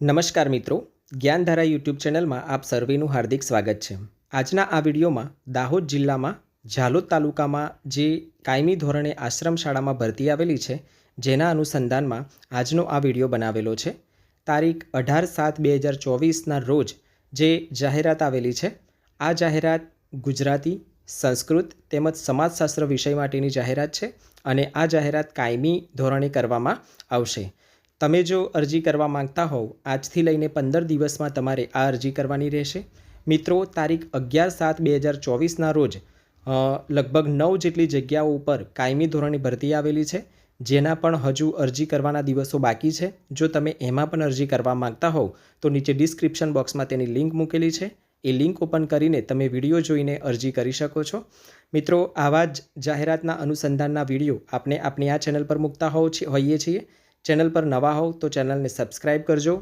નમસ્કાર મિત્રો, જ્ઞાનધારા યુટ્યુબ ચેનલમાં આપ સર્વેનું હાર્દિક સ્વાગત છે. આજના આ વિડીયોમાં દાહોદ જિલ્લામાં ઝાલોદ તાલુકામાં જે કાયમી ધોરણે આશ્રમ શાળામાં ભરતી આવેલી છે, જેના અનુસંધાનમાં આજનો આ વીડિયો બનાવેલો છે. તારીખ અઢાર સાત બે હજાર ચોવીસના રોજ જે જાહેરાત આવેલી છે, આ જાહેરાત ગુજરાતી, સંસ્કૃત તેમજ સમાજશાસ્ત્ર વિષય માટેની જાહેરાત છે અને આ જાહેરાત કાયમી ધોરણે કરવામાં આવશે. તમે જો અરજી કરવા માંગતા હોવ, આજથી લઈને પંદર દિવસમાં તમારે આ અરજી કરવાની રહેશે. મિત્રો, તારીખ અગિયાર સાત બે હજાર ચોવીસના રોજ લગભગ નવ જેટલી જગ્યાઓ ઉપર કાયમી ધોરણે ભરતી આવેલી છે, જેના પણ હજુ અરજી કરવાના દિવસો બાકી છે. જો તમે એમાં પણ અરજી કરવા માંગતા હોવ, તો નીચે ડિસ્ક્રિપ્શન બોક્સમાં તેની લિંક મૂકેલી છે. એ લિંક ઓપન કરીને તમે વીડિયો જોઈને અરજી કરી શકો છો. મિત્રો, આવા જ જાહેરાતના અનુસંધાનના વીડિયો આપણે આપણી આ ચેનલ પર મૂકતા હોવ હોઈએ છીએ. ચેનલ પર નવા હોવ તો ચેનલને સબસ્ક્રાઇબ કરજો.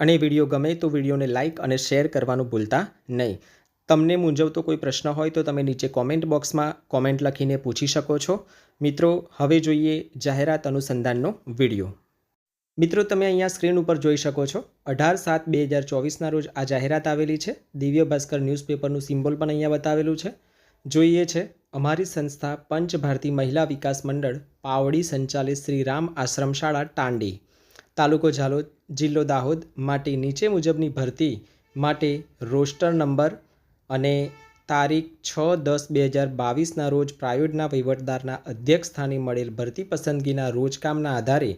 અને વીડિયો ગમે તો વિડીયોને લાઇક અને શેર કરવાનું ભૂલતા નહીં. તમને મૂંઝવતો કોઈ પ્રશ્ન હોય તો તમે નીચે કોમેન્ટ બોક્સમાં કોમેન્ટ લખીને પૂછી શકો છો. મિત્રો, હવે જોઈએ જાહેરાત અનુસંધાનનો વીડિયો. મિત્રો, તમે અહીંયા સ્ક્રીન ઉપર જોઈ શકો છો. અઢાર સાત બે હજાર ચોવીસના રોજ આ જાહેરાત આવેલી છે. દિવ્ય ભાસ્કર ન્યૂઝપેપરનું સિમ્બોલ પણ અહીંયા બતાવેલું છે. જોઈએ છે અમારી સંસ્થા પંચ ભારતી મહિલા વિકાસ મંડળ, પાવડી સંચાલિત શ્રી રામ આશ્રમ શાળા ટાંડી. તાલુકો ઝાલોદ, જિલ્લો દાહોદ માટે નીચે મુજબની ભરતી માટે રોસ્ટર નંબર અને તારીખ છ દસ બે હજાર બાવીસના રોજ પ્રાયોડના વહીવટદારના અધ્યક્ષ સ્થાને મળેલ ભરતી પસંદગીના રોજકામના આધારે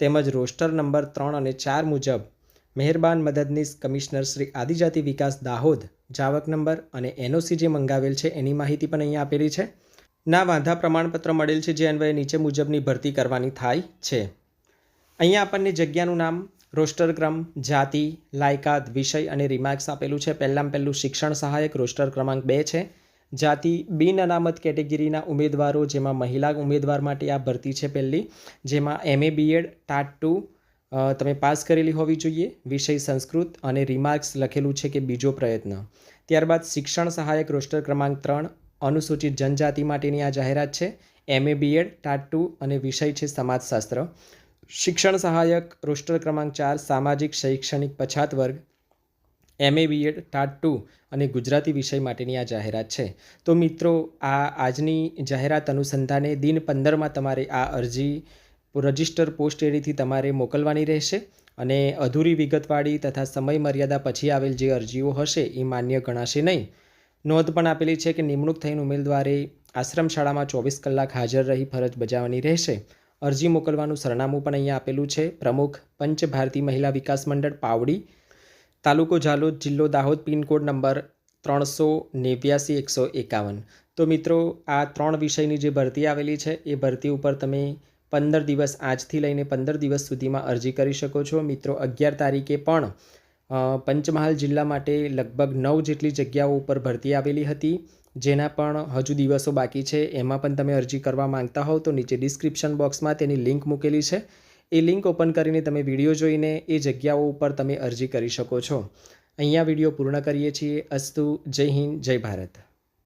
તેમજ રોસ્ટર નંબર ત્રણ અને ચાર મુજબ મહેરબાન મદદનીશ કમિશનર શ્રી આદિજાતિ વિકાસ દાહોદ જાવક નંબર અને એનઓસી જે મંગાવેલ છે એની માહિતી પણ અહીંયા આપેલી છે. ના વાંધા પ્રમાણપત્ર મળેલ છે જે અન્વયે નીચે મુજબની ભરતી કરવાની થાય છે. અહીંયા આપણને જગ્યાનું નામ, રોસ્ટર ક્રમ, જાતિ, લાયકાત, વિષય અને રિમાર્ક્સ આપેલું છે. પહેલાં પહેલું શિક્ષણ સહાયક રોસ્ટર ક્રમાંક બે છે. જાતિ બિન અનામત કેટેગરીના ઉમેદવારો જેમાં મહિલા ઉમેદવાર માટે આ ભરતી છે પહેલી, જેમાં એમએ બીએડ ટાટ ટુ તમે પાસ કરેલી હોવી જોઈએ, વિષય, સંસ્કૃત અને રિમાર્ક્સ લખેલું છે કે બીજો પ્રયત્ન. ત્યારબાદ શિક્ષણ સહાયક રોસ્ટર ક્રમાંક ત્રણ, અનુસૂચિત જનજાતિ માટેની આ જાહેરાત છે. એમએ બીએડ ટાટ ટુ અને વિષય છે સમાજશાસ્ત્ર. શિક્ષણ સહાયક રોસ્ટર ક્રમાંક ચાર, સામાજિક, શૈક્ષણિક પછાત વર્ગ. એમએ બીએડ ટાટ ટુ અને ગુજરાતી વિષય માટેની આ જાહેરાત છે. તો મિત્રો, આ આજની જાહેરાત અનુસંધાને દિન પંદરમાં તમારે આ અરજી રજિસ્ટર પોસ્ટ એડીથી તમારે મોકલવાની રહેશે અને અધૂરી વિગતવાળી તથા સમય મર્યાદા પછી આવેલ જે અરજીઓ હશે એ માન્ય ગણાશે નહીં. નોંધ પણ આપેલી છે કે નિમણૂક થઈને ઉમેદવારે આશ્રમ શાળામાં ચોવીસ કલાક હાજર રહી ફરજ બજાવવાની રહેશે. અરજી મોકલવાનું સરનામું પણ અહીંયા આપેલું છે. પ્રમુખ પંચ ભારતી મહિલા વિકાસ મંડળ, પાવડી, તાલુકો ઝાલોદ, જિલ્લો દાહોદ, પિનકોડ નંબર ત્રણસો નેવ્યાસી એકસો એકાવન. તો મિત્રો, આ ત્રણ વિષયની જે ભરતી આવેલી છે, એ ભરતી ઉપર તમે પંદર દિવસ આજથી લઈને પંદર દિવસ સુધીમાં અરજી કરી શકો છો. મિત્રો, અગિયાર તારીખે પણ પંચમહાલ જિલ્લા માટે લગભગ નવ જેટલી જગ્યાઓ ઉપર ભરતી આવેલી હતી, જેના પણ હજુ દિવસો બાકી છે. એમાં પણ તમે અરજી કરવા માંગતા હોવ તો નીચે ડિસ્ક્રિપ્શન બોક્સમાં તેની લિંક મૂકેલી છે. એ લિંક ઓપન કરીને તમે વીડિયો જોઈને એ જગ્યાઓ ઉપર તમે અરજી કરી શકો છો. અહીંયા વીડિયો પૂર્ણ કરીએ છીએ. અસ્તુ, જય હિન્દ, જય ભારત.